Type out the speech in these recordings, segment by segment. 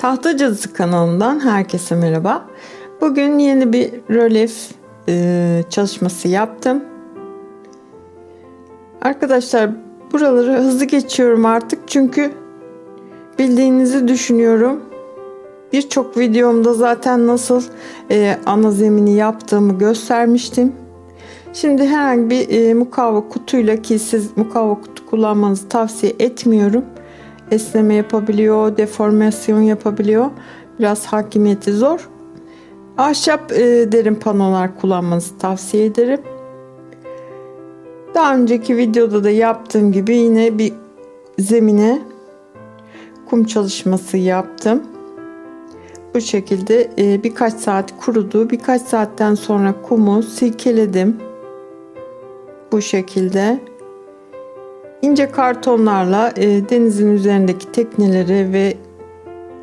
Tahta Cadısı kanalından herkese merhaba. Bugün yeni bir rölyef e, çalışması yaptım. Arkadaşlar buraları hızlı geçiyorum artık çünkü bildiğinizi düşünüyorum. Birçok videomda zaten nasıl e, ana zemini yaptığımı göstermiştim. Şimdi herhangi bir e, mukavva kutuyla ki siz mukavva kutu kullanmanızı tavsiye etmiyorum esneme yapabiliyor, deformasyon yapabiliyor. Biraz hakimiyeti zor. Ahşap e, derin panolar kullanmanızı tavsiye ederim. Daha önceki videoda da yaptığım gibi yine bir zemine kum çalışması yaptım. Bu şekilde e, birkaç saat kurudu. Birkaç saatten sonra kumu silkeledim. Bu şekilde ince kartonlarla e, denizin üzerindeki tekneleri ve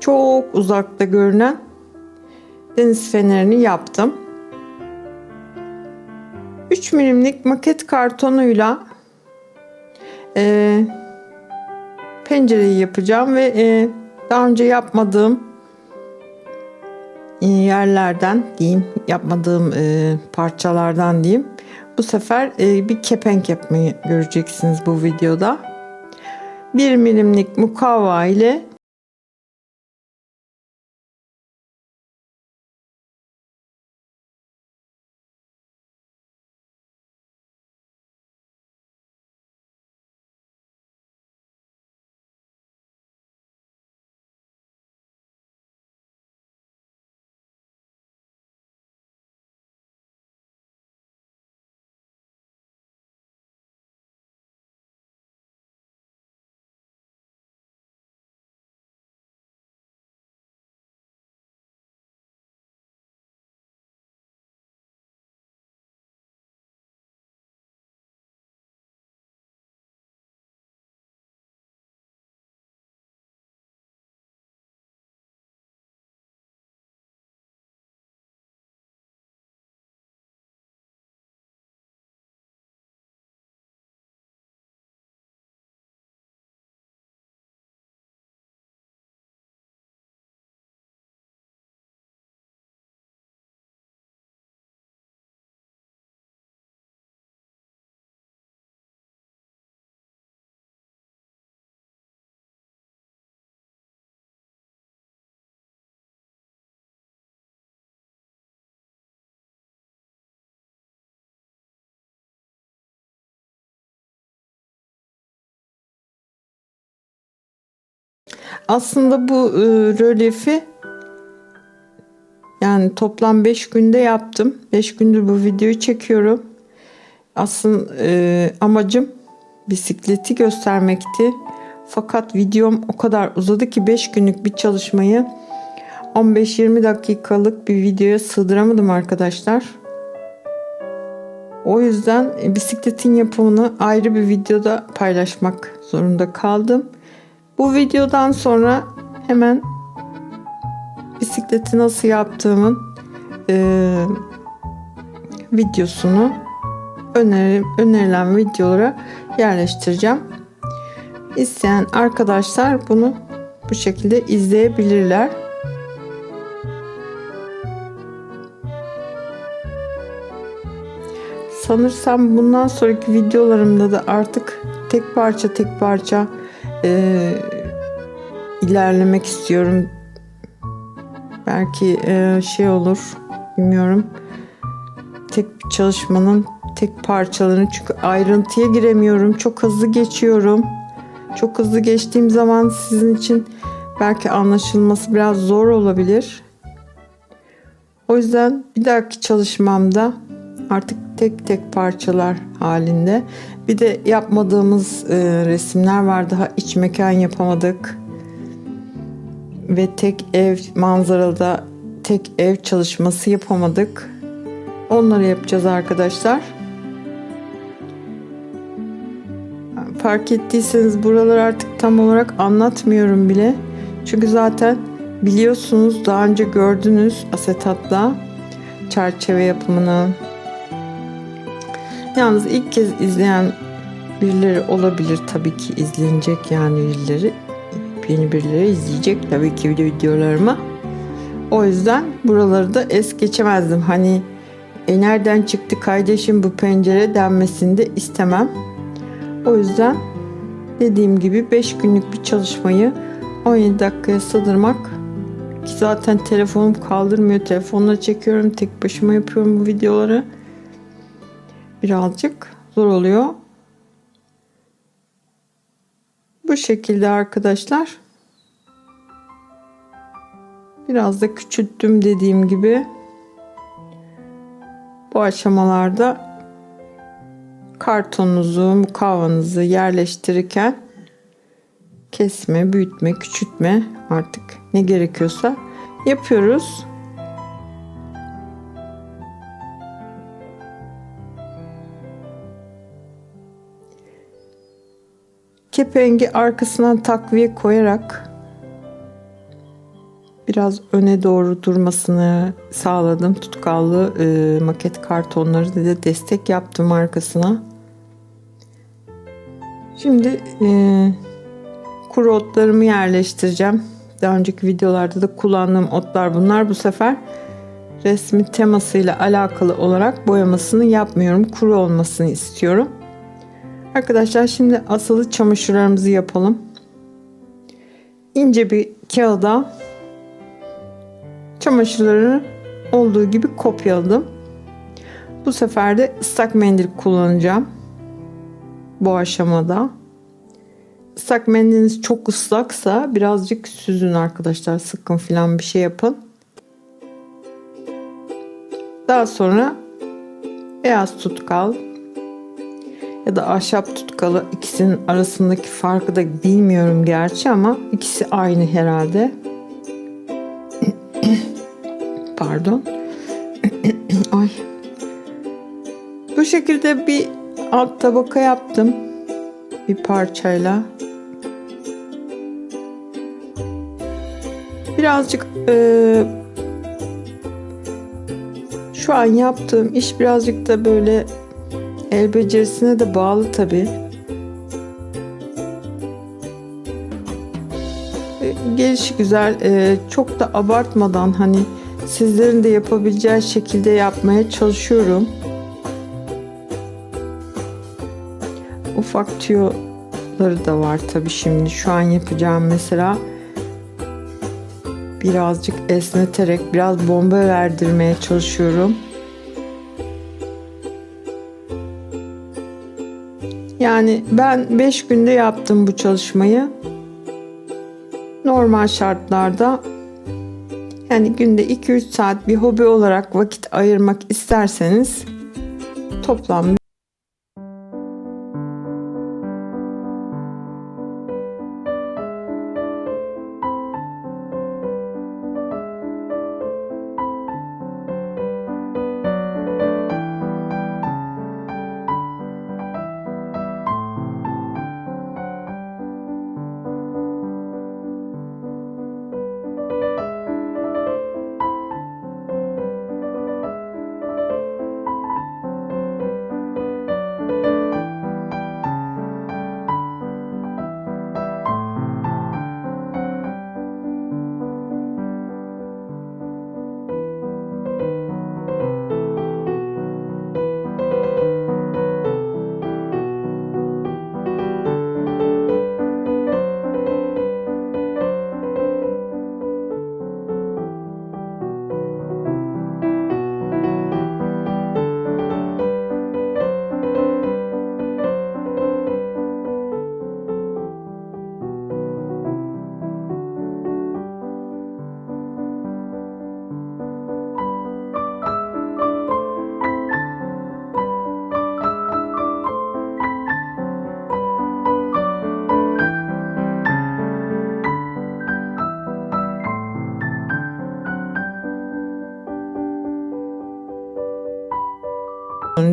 çok uzakta görünen deniz fenerini yaptım. 3 milimlik maket kartonuyla e, pencereyi yapacağım ve e, daha önce yapmadığım yerlerden diyeyim yapmadığım e, parçalardan diyeyim bu sefer e, bir kepenk yapmayı göreceksiniz bu videoda. 1 milimlik mukavva ile Aslında bu e, rölyefi yani toplam 5 günde yaptım. 5 gündür bu videoyu çekiyorum. Aslında e, amacım bisikleti göstermekti. Fakat videom o kadar uzadı ki 5 günlük bir çalışmayı 15-20 dakikalık bir videoya sığdıramadım arkadaşlar. O yüzden bisikletin yapımını ayrı bir videoda paylaşmak zorunda kaldım. Bu videodan sonra hemen bisikleti nasıl yaptığımın e, videosunu öneri, önerilen videolara yerleştireceğim. İsteyen arkadaşlar bunu bu şekilde izleyebilirler. Sanırsam bundan sonraki videolarımda da artık tek parça tek parça e, ilerlemek istiyorum. Belki e, şey olur bilmiyorum. Tek çalışmanın tek parçalarını çünkü ayrıntıya giremiyorum. Çok hızlı geçiyorum. Çok hızlı geçtiğim zaman sizin için belki anlaşılması biraz zor olabilir. O yüzden bir dahaki çalışmamda artık tek tek parçalar halinde. Bir de yapmadığımız e, resimler var. Daha iç mekan yapamadık. Ve tek ev manzarada tek ev çalışması yapamadık. Onları yapacağız arkadaşlar. Fark ettiyseniz buraları artık tam olarak anlatmıyorum bile. Çünkü zaten biliyorsunuz daha önce gördünüz asetatla çerçeve yapımını, Yalnız ilk kez izleyen birileri olabilir tabii ki izlenecek yani birileri. yepyeni birileri izleyecek tabii ki video videolarımı. O yüzden buraları da es geçemezdim. Hani e, nereden çıktı kardeşim bu pencere denmesini de istemem. O yüzden dediğim gibi 5 günlük bir çalışmayı 17 dakikaya sığdırmak ki zaten telefonum kaldırmıyor. Telefonla çekiyorum. Tek başıma yapıyorum bu videoları. Birazcık zor oluyor. Bu şekilde arkadaşlar. Biraz da küçülttüm dediğim gibi. Bu aşamalarda kartonunuzu, mukavanızı yerleştirirken kesme, büyütme, küçültme artık ne gerekiyorsa yapıyoruz. Kepengi arkasından takviye koyarak biraz öne doğru durmasını sağladım. Tutkallı e, maket kartonları da de destek yaptım arkasına. Şimdi e, kuru otlarımı yerleştireceğim. Daha önceki videolarda da kullandığım otlar bunlar. Bu sefer resmi temasıyla alakalı olarak boyamasını yapmıyorum. Kuru olmasını istiyorum. Arkadaşlar şimdi asılı çamaşırlarımızı yapalım. İnce bir kağıda çamaşırları olduğu gibi kopyaladım. Bu sefer de ıslak mendil kullanacağım. Bu aşamada. Islak mendiliniz çok ıslaksa birazcık süzün arkadaşlar. Sıkın falan bir şey yapın. Daha sonra beyaz tutkal ya da ahşap tutkalı ikisinin arasındaki farkı da bilmiyorum gerçi ama ikisi aynı herhalde. Pardon. Ay. Bu şekilde bir alt tabaka yaptım. Bir parçayla. Birazcık e, şu an yaptığım iş birazcık da böyle el becerisine de bağlı tabi. Gelişi güzel, e, çok da abartmadan hani sizlerin de yapabileceği şekilde yapmaya çalışıyorum. Ufak tüyoları da var tabi şimdi şu an yapacağım mesela birazcık esneterek biraz bomba verdirmeye çalışıyorum. Yani ben 5 günde yaptım bu çalışmayı. Normal şartlarda yani günde 2-3 saat bir hobi olarak vakit ayırmak isterseniz toplam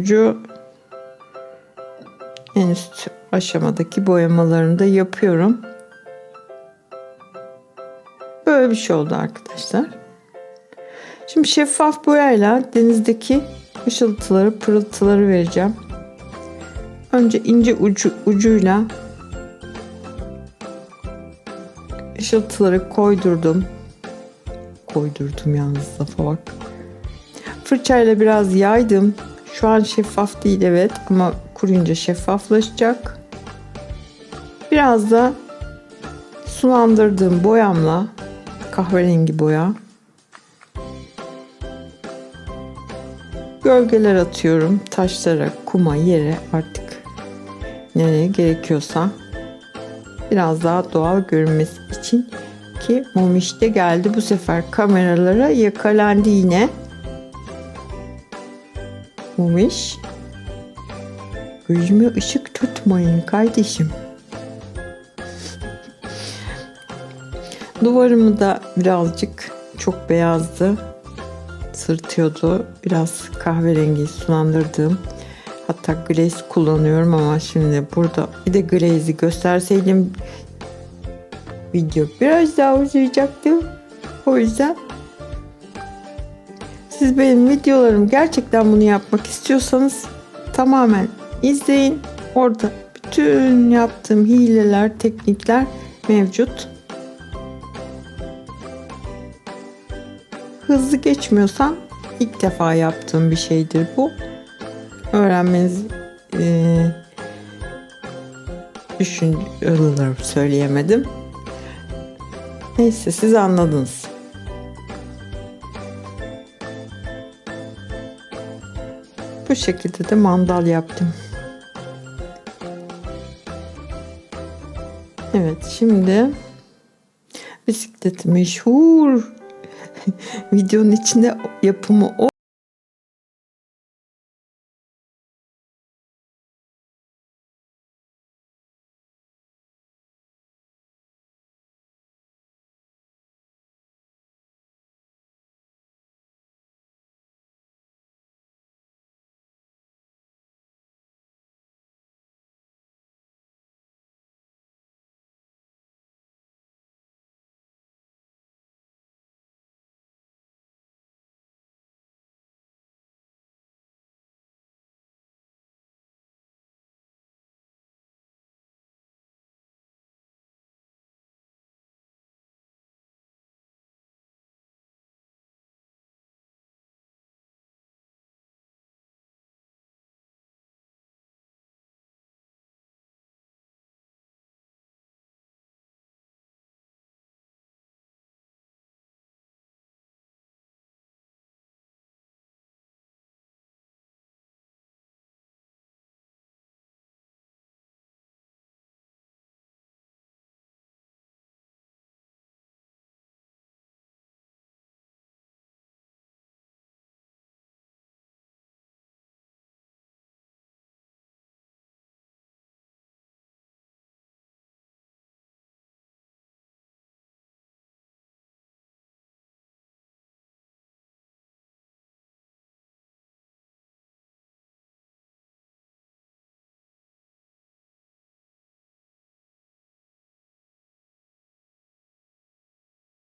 Sonuncu en üst aşamadaki boyamalarını da yapıyorum. Böyle bir şey oldu arkadaşlar. Şimdi şeffaf boyayla denizdeki ışıltıları, pırıltıları vereceğim. Önce ince ucu, ucuyla ışıltıları koydurdum. Koydurdum yalnız lafa bak. Fırçayla biraz yaydım. Şu an şeffaf değil evet ama kuruyunca şeffaflaşacak. Biraz da sulandırdığım boyamla kahverengi boya gölgeler atıyorum taşlara, kuma, yere artık nereye gerekiyorsa biraz daha doğal görünmesi için ki Momiş de geldi bu sefer kameralara yakalandı yine. Mumiş gözüme ışık tutmayın kardeşim. Duvarımı da birazcık çok beyazdı. Sırtıyordu. Biraz kahverengi sulandırdığım. Hatta glaze kullanıyorum ama şimdi burada bir de glaze'i gösterseydim video biraz daha uzayacaktı. O yüzden siz benim videolarım gerçekten bunu yapmak istiyorsanız tamamen izleyin. Orada bütün yaptığım hileler, teknikler mevcut. Hızlı geçmiyorsan ilk defa yaptığım bir şeydir bu. Öğrenmeniz e, düşün söyleyemedim. Neyse siz anladınız. Bu şekilde de mandal yaptım. Evet şimdi bisikleti meşhur videonun içinde yapımı o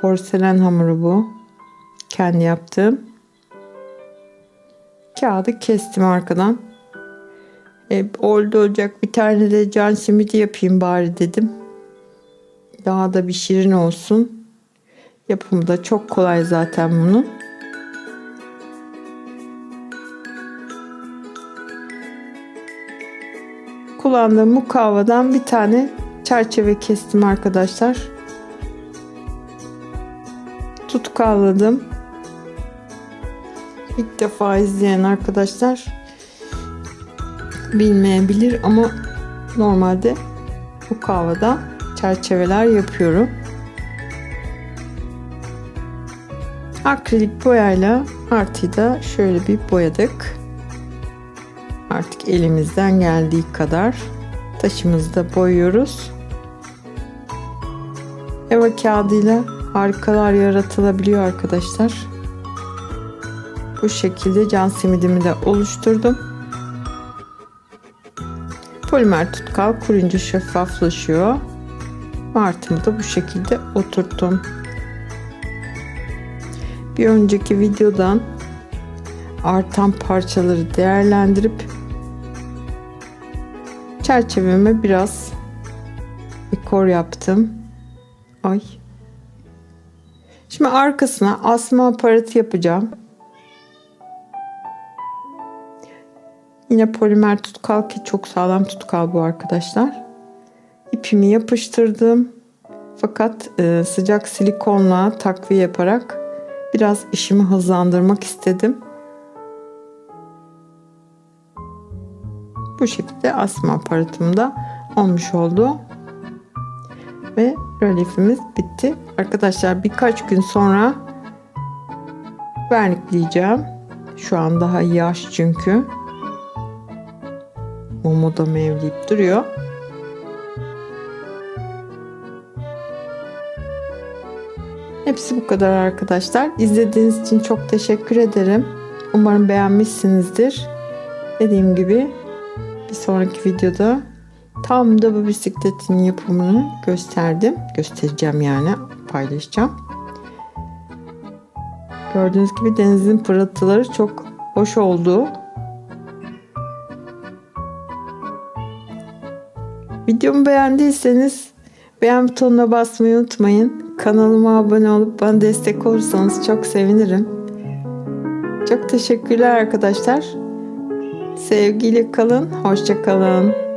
Porselen hamuru bu. Kendi yaptığım. Kağıdı kestim arkadan. E, oldu olacak bir tane de can simidi yapayım bari dedim. Daha da bir şirin olsun. Yapımı da çok kolay zaten bunun. Kullandığım mukavvadan bir tane çerçeve kestim arkadaşlar tutkalladım. İlk defa izleyen arkadaşlar bilmeyebilir ama normalde bu kahvada çerçeveler yapıyorum. Akrilik boyayla artıyı da şöyle bir boyadık. Artık elimizden geldiği kadar taşımızı da boyuyoruz. Eva kağıdıyla harikalar yaratılabiliyor arkadaşlar. Bu şekilde can simidimi de oluşturdum. Polimer tutkal kurunca şeffaflaşıyor. Martımı da bu şekilde oturttum. Bir önceki videodan artan parçaları değerlendirip çerçeveme biraz dekor yaptım. Ay Şimdi arkasına asma aparatı yapacağım. Yine polimer tutkal ki çok sağlam tutkal bu arkadaşlar. İpimi yapıştırdım. Fakat e, sıcak silikonla takviye yaparak biraz işimi hızlandırmak istedim. Bu şekilde asma aparatım da olmuş oldu. Ve rölyefimiz bitti. Arkadaşlar birkaç gün sonra vernikleyeceğim. Şu an daha yaş çünkü. Momo da mevleyip duruyor. Hepsi bu kadar arkadaşlar. İzlediğiniz için çok teşekkür ederim. Umarım beğenmişsinizdir. Dediğim gibi bir sonraki videoda tam da bu bisikletin yapımını gösterdim. Göstereceğim yani paylaşacağım. Gördüğünüz gibi denizin pırıltıları çok hoş oldu. Videomu beğendiyseniz beğen butonuna basmayı unutmayın. Kanalıma abone olup bana destek olursanız çok sevinirim. Çok teşekkürler arkadaşlar. Sevgiyle kalın, hoşça kalın.